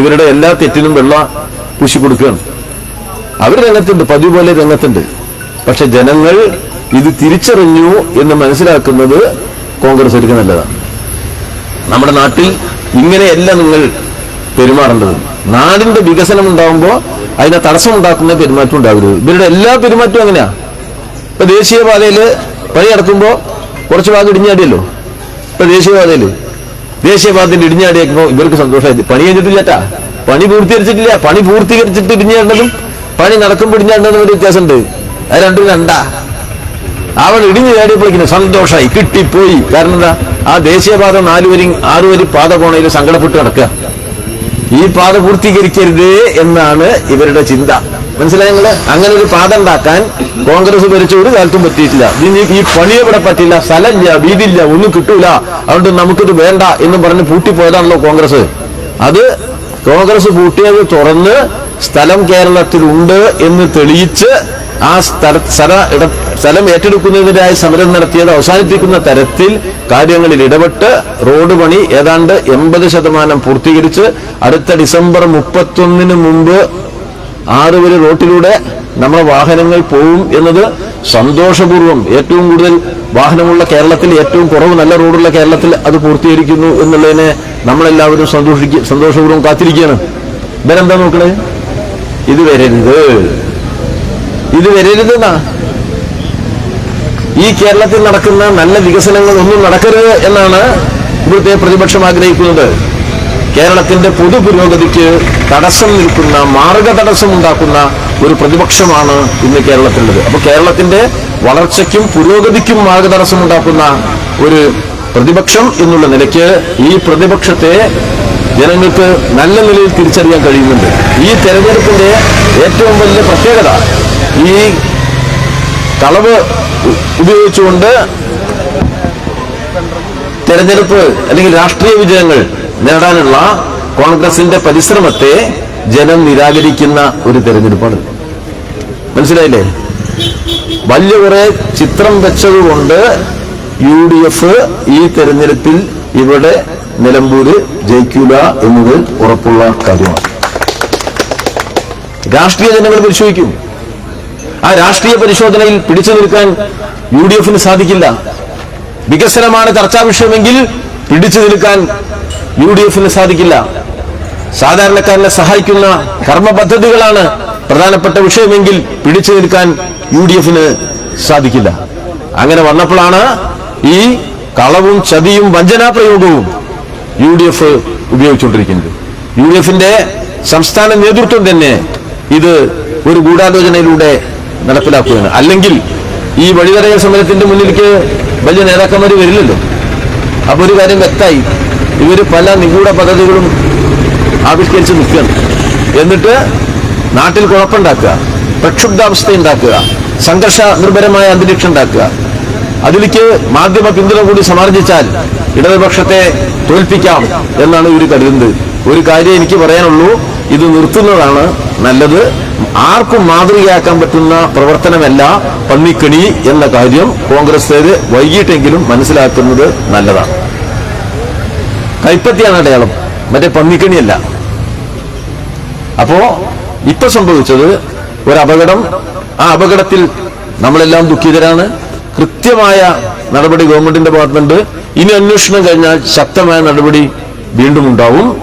ഇവരുടെ എല്ലാ തെറ്റിനും വെള്ള പൂശി കൊടുക്കുകയാണ്. അവർ രംഗത്തുണ്ട് പതിവ് പോലെ രംഗത്തുണ്ട്. പക്ഷെ ജനങ്ങൾ ഇത് തിരിച്ചറിഞ്ഞു എന്ന് മനസ്സിലാക്കുന്നത് കോൺഗ്രസ് കോൺഗ്രസ്സുകാർക്ക് നല്ലതാണ്. നമ്മുടെ നാട്ടിൽ ഇങ്ങനെയല്ല നിങ്ങൾ പെരുമാറേണ്ടത്. നാടിന്റെ വികസനം ഉണ്ടാകുമ്പോൾ അതിനെ തടസ്സം ഉണ്ടാക്കുന്ന പെരുമാറ്റം ഉണ്ടാകരുത് ഇവരുടെ എല്ലാ പെരുമാറ്റവും അങ്ങനെയാ. ഇപ്പൊ ദേശീയപാതയിൽ പണി നടക്കുമ്പോ കുറച്ച് ഭാഗം ഇടിഞ്ഞാടിയല്ലോ. ഇപ്പൊ ദേശീയപാതയിൽ ദേശീയപാതയിൽ ഇടിഞ്ഞാടിയേക്കുമ്പോ ഇവർക്ക് സന്തോഷമായി പണി കഴിഞ്ഞിട്ടില്ലട്ടാ പണി പൂർത്തീകരിച്ചിട്ടില്ല. പണി പൂർത്തീകരിച്ചിട്ട് ഇടിഞ്ഞാടേണ്ടതും പണി നടക്കുമ്പോൾ ഇടിഞ്ഞാടേണ്ടതും ഒരു വ്യത്യാസമുണ്ട്. അത് രണ്ടും രണ്ടാ. അവൻ ഇടിഞ്ഞു ചാടിയപ്പോഴേക്കും സന്തോഷമായി. കിട്ടിപ്പോയി. കാരണം എന്താ? ആ ദേശീയപാത നാലുവരി ആറുവരി പാത പോണയിൽ സങ്കടപ്പെട്ട് കിടക്കുക ഈ പാത പൂർത്തീകരിക്കരുത് എന്നാണ് ഇവരുടെ ചിന്ത. മനസ്സിലായി നിങ്ങൾ? അങ്ങനെ ഒരു പാത ഉണ്ടാക്കാൻ കോൺഗ്രസ് ഭരിച്ച ഒരു കാലത്തും പറ്റിയിട്ടില്ല. ഇനി ഈ പണിയെ ഇവിടെ പറ്റില്ല സ്ഥലമില്ല വീതിയില്ല ഒന്നും കിട്ടൂല. അതുകൊണ്ട് നമുക്കിത് വേണ്ട എന്ന് പറഞ്ഞ് പൂട്ടിപ്പോയതാണല്ലോ കോൺഗ്രസ്. അത് കോൺഗ്രസ് പൂട്ടിയത് തുറന്ന് സ്ഥലം കേരളത്തിലുണ്ട് എന്ന് തെളിയിച്ച് ആ സ്ഥല സ്ഥല ഇട സ്ഥലം ഏറ്റെടുക്കുന്നതിനായി സമരം നടത്തിയത് അവസാനിപ്പിക്കുന്ന തരത്തിൽ കാര്യങ്ങളിൽ ഇടപെട്ട് റോഡ് പണി ഏതാണ്ട് എൺപത് ശതമാനം പൂർത്തീകരിച്ച് അടുത്ത ഡിസംബർ മുപ്പത്തൊന്നിന് മുമ്പ് ആറ് വരെ റോട്ടിലൂടെ നമ്മുടെ വാഹനങ്ങൾ പോവും എന്നത് സന്തോഷപൂർവം ഏറ്റവും കൂടുതൽ വാഹനമുള്ള കേരളത്തിൽ ഏറ്റവും കുറവ് നല്ല റോഡുള്ള കേരളത്തിൽ അത് പൂർത്തീകരിക്കുന്നു എന്നുള്ളതിനെ നമ്മളെല്ലാവരും സന്തോഷിക്കുക സന്തോഷപൂർവം കാത്തിരിക്കുകയാണ്. ഇവരെന്താ നോക്കണേ? ഇത് വരരുത്. ഇത് വരരുതെന്നാ? ഈ കേരളത്തിൽ നടക്കുന്ന നല്ല വികസനങ്ങൾ ഒന്നും നടക്കരുത് എന്നാണ് ഇവിടുത്തെ പ്രതിപക്ഷം ആഗ്രഹിക്കുന്നത്. കേരളത്തിന്റെ പൊതു പുരോഗതിക്ക് തടസ്സം നിൽക്കുന്ന മാർഗ തടസ്സം ഉണ്ടാക്കുന്ന ഒരു പ്രതിപക്ഷമാണ് ഇന്ന് കേരളത്തിലുള്ളത്. അപ്പൊ കേരളത്തിന്റെ വളർച്ചയ്ക്കും പുരോഗതിക്കും മാർഗ തടസ്സം ഉണ്ടാക്കുന്ന ഒരു പ്രതിപക്ഷം എന്നുള്ള നിലയ്ക്ക് ഈ പ്രതിപക്ഷത്തെ ജനങ്ങൾക്ക് നല്ല നിലയിൽ തിരിച്ചറിയാൻ കഴിയുന്നുണ്ട്. ഈ തെരഞ്ഞെടുപ്പിന്റെ ഏറ്റവും വലിയ പ്രത്യേകത ഈ കളവ് ഉപയോഗിച്ചുകൊണ്ട് തെരഞ്ഞെടുപ്പ് അല്ലെങ്കിൽ രാഷ്ട്രീയ വിജയങ്ങൾ നേടാനുള്ള കോൺഗ്രസിന്റെ പരിശ്രമത്തെ ജനം നിരാകരിക്കുന്ന ഒരു തെരഞ്ഞെടുപ്പാണ്. മനസ്സിലായില്ലേ? വലിയ കുറെ ചിത്രം വെച്ചതുകൊണ്ട് യു ഡി എഫ് ഈ തെരഞ്ഞെടുപ്പിൽ ഇവിടെ നിലമ്പൂര് ജയിക്കൂല എന്നത് ഉറപ്പുള്ള കാര്യമാണ്. രാഷ്ട്രീയ ജനങ്ങൾ പരിശോധിക്കും. ആ രാഷ്ട്രീയ പരിശോധനയിൽ പിടിച്ചു നിൽക്കാൻ യു ഡി എഫിന് സാധിക്കില്ല. വികസനമാണ് ചർച്ചാ വിഷയമെങ്കിൽ പിടിച്ചു നിൽക്കാൻ യു ഡി എഫിന് സാധിക്കില്ല. സാധാരണക്കാരനെ സഹായിക്കുന്ന കർമ്മ പദ്ധതികളാണ് പ്രധാനപ്പെട്ട വിഷയമെങ്കിൽ പിടിച്ചു നിൽക്കാൻ യു ഡി എഫിന് സാധിക്കില്ല. അങ്ങനെ വന്നപ്പോഴാണ് ഈ കളവും ചതിയും വഞ്ചനാ പ്രയോഗവും യു ഡി എഫ് ഉപയോഗിച്ചുകൊണ്ടിരിക്കുന്നത്. യു ഡി എഫിന്റെ സംസ്ഥാന നേതൃത്വം തന്നെ ഇത് ഒരു ഗൂഢാലോചനയിലൂടെ നടപ്പിലാക്കുകയാണ്. അല്ലെങ്കിൽ ഈ വഴിതടയ സമരത്തിന്റെ മുന്നിലേക്ക് വലിയ നേതാക്കന്മാർ വരില്ലല്ലോ. അപ്പൊ ഒരു കാര്യം വ്യക്തമായി ഇവർ പല നിഗൂഢ പദ്ധതികളും ആവിഷ്കരിച്ച് നിൽക്കുകയാണ്. എന്നിട്ട് നാട്ടിൽ കുഴപ്പമുണ്ടാക്കുക പ്രക്ഷുബ്ധാവസ്ഥ ഉണ്ടാക്കുക സംഘർഷ നിർഭരമായ അന്തരീക്ഷം ഉണ്ടാക്കുക. അതിലേക്ക് മാധ്യമ പിന്തുണ കൂടി സമാർജിച്ചാൽ ഇടതുപക്ഷത്തെ തോൽപ്പിക്കാം എന്നാണ് ഇവർ കരുതുന്നത്. ഒരു കാര്യം എനിക്ക് പറയാനുള്ളൂ ഇത് നിർത്തുന്നതാണ് നല്ലത്. ആർക്കും മാതൃകയാക്കാൻ പറ്റുന്ന പ്രവർത്തനമല്ല പന്നിക്കണി എന്ന കാര്യം കോൺഗ്രസ് വൈകിട്ടെങ്കിലും മനസ്സിലാക്കുന്നത് നല്ലതാണ്. കൈപ്പത്തിയാണ് അടയാളം. മറ്റേ പന്നിക്കണിയല്ല. അപ്പോ ഇപ്പൊ സംഭവിച്ചത് ഒരു അപകടം. ആ അപകടത്തിൽ നമ്മളെല്ലാം ദുഃഖിതരാണ്. കൃത്യമായ നടപടി ഗവൺമെന്റിന്റെ ഭാഗത്തുണ്ട്. ഇനി അന്വേഷണം കഴിഞ്ഞാൽ ശക്തമായ നടപടി വീണ്ടും ഉണ്ടാവും.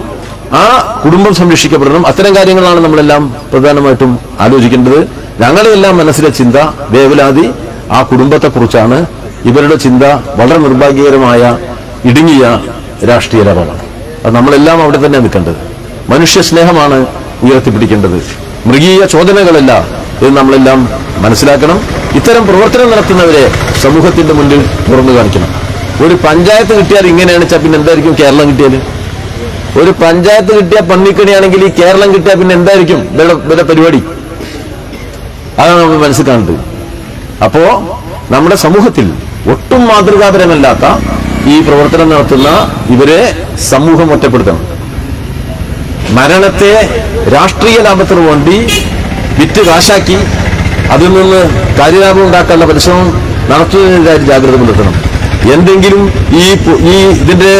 ആ കുടുംബം സംരക്ഷിക്കപ്പെടണം. അത്തരം കാര്യങ്ങളാണ് നമ്മളെല്ലാം പ്രധാനമായിട്ടും ആലോചിക്കേണ്ടത്. ഞങ്ങളുടെയെല്ലാം മനസ്സിലെ ചിന്ത വേവലാതി. ആ കുടുംബത്തെക്കുറിച്ചാണ്. ഇവരുടെ ചിന്ത വളരെ നിർഭാഗ്യകരമായ ഇടുങ്ങിയ രാഷ്ട്രീയ ലാഭമാണ് അത് നമ്മളെല്ലാം അവിടെ തന്നെ നിൽക്കേണ്ടത്. മനുഷ്യ സ്നേഹമാണ് ഉയർത്തിപ്പിടിക്കേണ്ടത്. മൃഗീയ ചോദനകളല്ല ഇത് നമ്മളെല്ലാം മനസ്സിലാക്കണം. ഇത്തരം പ്രവർത്തനം നടത്തുന്നവരെ സമൂഹത്തിന്റെ മുന്നിൽ തുറന്നു കാണിക്കണം. ഒരു പഞ്ചായത്ത് കിട്ടിയാൽ ഇങ്ങനെയാണ് വെച്ചാൽ പിന്നെ എന്തായിരിക്കും കേരളം കിട്ടിയത്? ഒരു പഞ്ചായത്ത് കിട്ടിയ പന്നിക്കണിയാണെങ്കിൽ ഈ കേരളം കിട്ടിയാൽ പിന്നെ എന്തായിരിക്കും വില പരിപാടി? അതാണ് നമ്മൾ മനസ്സിൽ കാണുന്നത്. അപ്പോ നമ്മുടെ സമൂഹത്തിൽ ഒട്ടും മാതൃകാപരമല്ലാത്ത ഈ പ്രവർത്തനം നടത്തുന്ന ഇവരെ സമൂഹം ഒറ്റപ്പെടുത്തണം. മരണത്തെ രാഷ്ട്രീയ ലാഭത്തിന് വേണ്ടി വിറ്റ് കാശാക്കി അതിൽ നിന്ന് കാര്യലാഭം ഉണ്ടാക്കാനുള്ള പരിശ്രമം നടത്തുന്നതിനെതിരായി ജാഗ്രത പുലർത്തണം. എന്തെങ്കിലും ഈ ഈ ഇതിന്റെ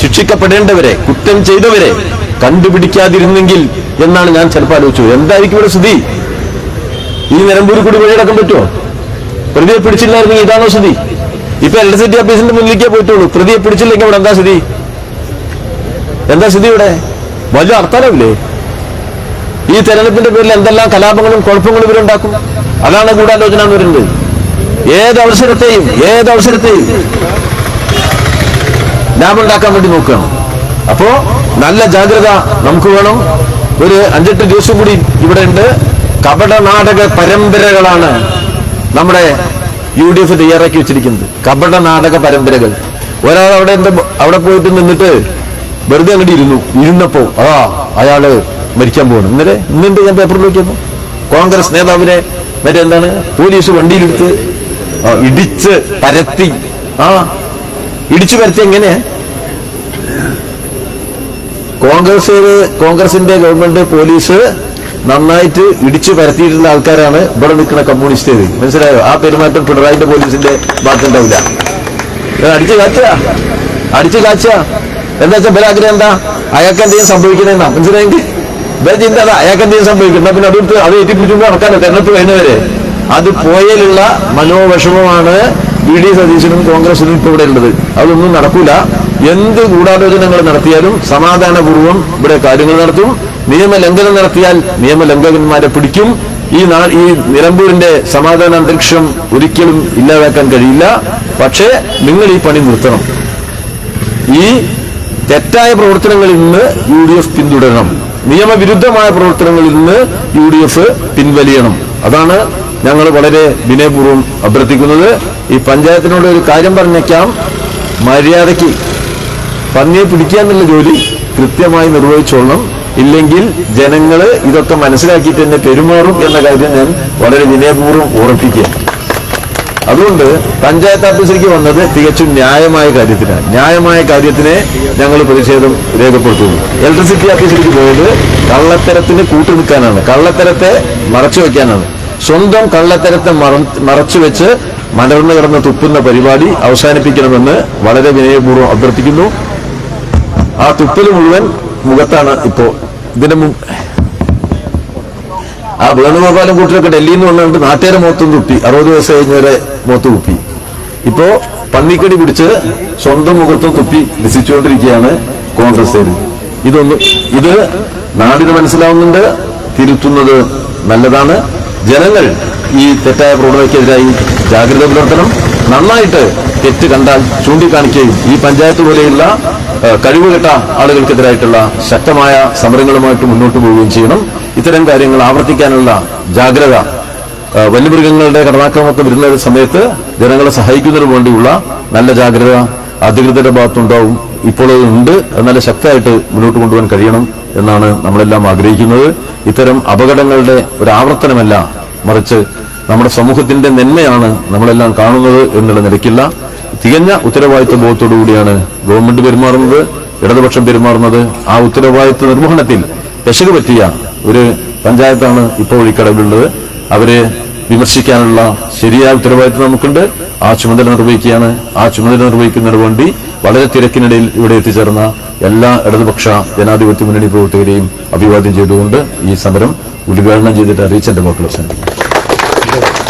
ശിക്ഷിക്കപ്പെടേണ്ടവരെ കുറ്റം ചെയ്തവരെ കണ്ടുപിടിക്കാതിരുന്നെങ്കിൽ എന്നാണ് ഞാൻ ചിലപ്പോൾ ആലോചിച്ചു എന്തായിരിക്കും ഇവിടെ സ്ഥിതി? ഈ നിലമ്പൂർ കൂടി വഴിയടക്കാൻ പറ്റുമോ? പ്രതിയെ പിടിച്ചില്ലായിരുന്നെങ്കിൽ ഇതാണോ സ്ഥിതി? ഇപ്പൊ ഇലക്ട്രിസിറ്റി ഓഫീസിന്റെ മുന്നിലേക്കേ പോയിട്ടുള്ളൂ. പ്രതിയെ പിടിച്ചില്ലെങ്കിൽ ഇവിടെ എന്താ സ്ഥിതി? എന്താ സ്ഥിതി ഇവിടെ? വലിയ അർത്ഥമില്ലേ ഈ തെരഞ്ഞെടുപ്പിന്റെ പേരിൽ എന്തെല്ലാം കലാപങ്ങളും കുഴപ്പങ്ങളും ഇവരുണ്ടാക്കും? അതാണ് ഗൂഢാലോചന എന്ന് പറയുന്നത്. ഏത് അവസരത്തെയും ഏത് അവസരത്തെയും ലാഭമുണ്ടാക്കാൻ വേണ്ടി നോക്കുകയാണ്. അപ്പോ നല്ല ജാഗ്രത നമുക്ക് വേണം. ഒരു അഞ്ചെട്ട് ദിവസം കൂടി ഇവിടെ ഉണ്ട്. കപട നാടക പരമ്പരകളാണ് നമ്മുടെ യു ഡി എഫ് തയ്യാറാക്കി വെച്ചിരിക്കുന്നത്. കപട നാടക പരമ്പരകൾ. ഒരാൾ അവിടെ എന്താ അവിടെ പോയിട്ട് നിന്നിട്ട് വെറുതെ അങ്ങോട്ട് ഇരുന്നു. ഇരുന്നപ്പോ ആ അയാൾ മരിക്കാൻ പോകണം ഇന്നലെ ഇന്നെന്ത് ഞാൻ പേപ്പറിൽ നോക്കിയപ്പോ? കോൺഗ്രസ് നേതാവിനെ മറ്റേ എന്താണ് പോലീസ് വണ്ടിയിലെടുത്ത് ഇടിച്ച് പരത്തി. ആ ഇടിച്ചു പരത്തി എങ്ങനെ? കോൺഗ്രസ് കോൺഗ്രസിന്റെ ഗവൺമെന്റ് പോലീസ് നന്നായിട്ട് ഇടിച്ചു പരത്തിയിട്ടുള്ള ആൾക്കാരാണ് ഇവിടെ നിൽക്കുന്ന കമ്മ്യൂണിസ്റ്റ് മനസ്സിലായോ? ആ പെരുമാറ്റം പിണറായിന്റെ പോലീസിന്റെ ഭാഗത്തുണ്ടാവില്ല. അടിച്ചു കാച്ച അടിച്ചു കാച്ച എന്താ വെച്ചാൽ ബലാഗ്രഹം എന്താ? അയാൾക്ക് എന്തെങ്കിലും സംഭവിക്കണെന്നാ. മനസ്സിലായെങ്കിൽ? ബല ചിന്ത അയാൾക്ക് എന്തെങ്കിലും സംഭവിക്കണം. പിന്നെ അടുത്ത് അത് ഏറ്റിപ്പിടിച്ചുകൊണ്ട് നടക്കാനോ. തെരഞ്ഞെടുപ്പ് കഴിഞ്ഞവരെ. അത് പോയലുള്ള മനോവിഷമമാണ് ബി ഡി സതീശനും കോൺഗ്രസിനും ഇപ്പൊ ഇവിടെ ഉള്ളത്. അതൊന്നും നടക്കൂല. എന്ത് ഗൂഢാലോചനകൾ നടത്തിയാലും സമാധാനപൂർവം ഇവിടെ കാര്യങ്ങൾ നടത്തും. നിയമലംഘനം നടത്തിയാൽ നിയമലംഘകന്മാരെ പിടിക്കും. ഈ നാ ഈ നിലമ്പൂരിന്റെ സമാധാന അന്തരീക്ഷം ഒരിക്കലും ഇല്ലാതാക്കാൻ കഴിയില്ല. പക്ഷേ നിങ്ങൾ ഈ പണി നിർത്തണം. ഈ തെറ്റായ പ്രവർത്തനങ്ങളിൽ നിന്ന് യു ഡി എഫ് പിന്തുടരണം. നിയമവിരുദ്ധമായ പ്രവർത്തനങ്ങളിൽ നിന്ന് യു ഡി എഫ് പിൻവലിയണം. അതാണ് ഞങ്ങൾ വളരെ വിനയപൂർവം അഭ്യർത്ഥിക്കുന്നത്. ഈ പഞ്ചായത്തിനോട് ഒരു കാര്യം പറഞ്ഞേക്കാം. മര്യാദയ്ക്ക് പന്നിയെ പിടിക്കുക എന്നുള്ള ജോലി കൃത്യമായി നിർവഹിച്ചോളണം. ഇല്ലെങ്കിൽ ജനങ്ങൾ ഇതൊക്കെ മനസ്സിലാക്കിയിട്ട് തന്നെ പെരുമാറും എന്ന കാര്യം ഞാൻ വളരെ വിനയപൂർവം ഉറപ്പിക്കുക അതുകൊണ്ട് പഞ്ചായത്ത് ഓഫീസിലേക്ക് വന്നത് തികച്ചും ന്യായമായ കാര്യത്തിനാണ്. ന്യായമായ കാര്യത്തിനെ ഞങ്ങൾ പ്രതിഷേധം രേഖപ്പെടുത്തുന്നു. ഇലക്ട്രിസിറ്റി ഓഫീസിലേക്ക് പോയത് കള്ളത്തരത്തിന് കൂട്ടുനിൽക്കാനാണ്. കള്ളത്തരത്തെ മറച്ചു വയ്ക്കാനാണ് സ്വന്തം കള്ളത്തരത്തെ മറ- മറച്ചു വെച്ച് മലർന്നു കിടന്ന് തുപ്പുന്ന പരിപാടി അവസാനിപ്പിക്കണമെന്ന് വളരെ വിനയപൂർവം അഭ്യർത്ഥിക്കുന്നു. ആ തുപ്പൽ മുഴുവൻ മുഖത്താണ് ഇപ്പോ ഇതിന് ആ വേണുഗോപാലം കൂട്ടിലൊക്കെ ഡൽഹിയിൽ നിന്ന് വന്നുകൊണ്ട് നാട്ടുകാരെ മുഖത്തും തുപ്പി. അറുപത് ദിവസം കഴിഞ്ഞവരെ മുഖത്ത് തുപ്പി. ഇപ്പോ പന്നിക്കടി പിടിച്ച് സ്വന്തം മുഖത്തും തുപ്പി രസിച്ചുകൊണ്ടിരിക്കുകയാണ് കോൺഗ്രസ്സുകാർ ഇതൊന്നും ഇത് നാടിന് മനസ്സിലാവുന്നുണ്ട് തിരുത്തുന്നത് നല്ലതാണ്. ജനങ്ങൾ ഈ തെറ്റായ പ്രവണതയ്ക്കെതിരായി ജാഗ്രത പുലർത്തണം. നന്നായിട്ട് തെറ്റ് കണ്ടാൽ ചൂണ്ടിക്കാണിക്കുകയും ഈ പഞ്ചായത്ത് പോലെയുള്ള കഴിവുകെട്ട ആളുകൾക്കെതിരായിട്ടുള്ള ശക്തമായ സമരങ്ങളുമായിട്ട് മുന്നോട്ട് പോവുകയും ചെയ്യണം. ഇത്തരം കാര്യങ്ങൾ ആവർത്തിക്കാനുള്ള ജാഗ്രത വന്യമൃഗങ്ങളുടെ കടനാക്രമൊക്കെ വരുന്ന സമയത്ത് ജനങ്ങളെ സഹായിക്കുന്നതിന് വേണ്ടിയുള്ള നല്ല ജാഗ്രത അധികൃതരുടെ ഭാഗത്തുണ്ടാവും. ഇപ്പോൾ ഉണ്ട്. നല്ല ശക്തമായിട്ട് മുന്നോട്ട് കൊണ്ടുപോകാൻ കഴിയണം എന്നാണ് നമ്മളെല്ലാം ആഗ്രഹിക്കുന്നത്. ഇത്തരം അപകടങ്ങളുടെ ഒരു ആവർത്തനമല്ല മറിച്ച് നമ്മുടെ സമൂഹത്തിന്റെ നന്മയാണ് നമ്മളെല്ലാം കാണുന്നത് എന്നുള്ള നിലയ്ക്കില്ല. തികഞ്ഞ ഉത്തരവാദിത്വ ബോധത്തോടുകൂടിയാണ് ഗവൺമെന്റ് പെരുമാറുന്നത് ഇടതുപക്ഷം പെരുമാറുന്നത്. ആ ഉത്തരവാദിത്വ നിർവഹണത്തിൽ പെശക് പറ്റിയ ഒരു പഞ്ചായത്താണ് ഇപ്പോൾ വഴിക്കടവിലുള്ളത് അവരെ വിമർശിക്കാനുള്ള ശരിയായ ഉത്തരവാദിത്വം നമുക്കുണ്ട്. ആ ചുമതല നിർവഹിക്കുകയാണ്. ആ ചുമതല നിർവഹിക്കുന്നതിന് വേണ്ടി വളരെ തിരക്കിനിടയിൽ ഇവിടെ എത്തിച്ചേർന്ന എല്ലാ ഇടതുപക്ഷ ജനാധിപത്യ മുന്നണി പ്രവർത്തകരെയും അഭിവാദ്യം ചെയ്തുകൊണ്ട് ഈ സമരം ഉദ്ഘാടനം ചെയ്തിട്ട് അറിയിച്ച അവസാനിപ്പിക്കും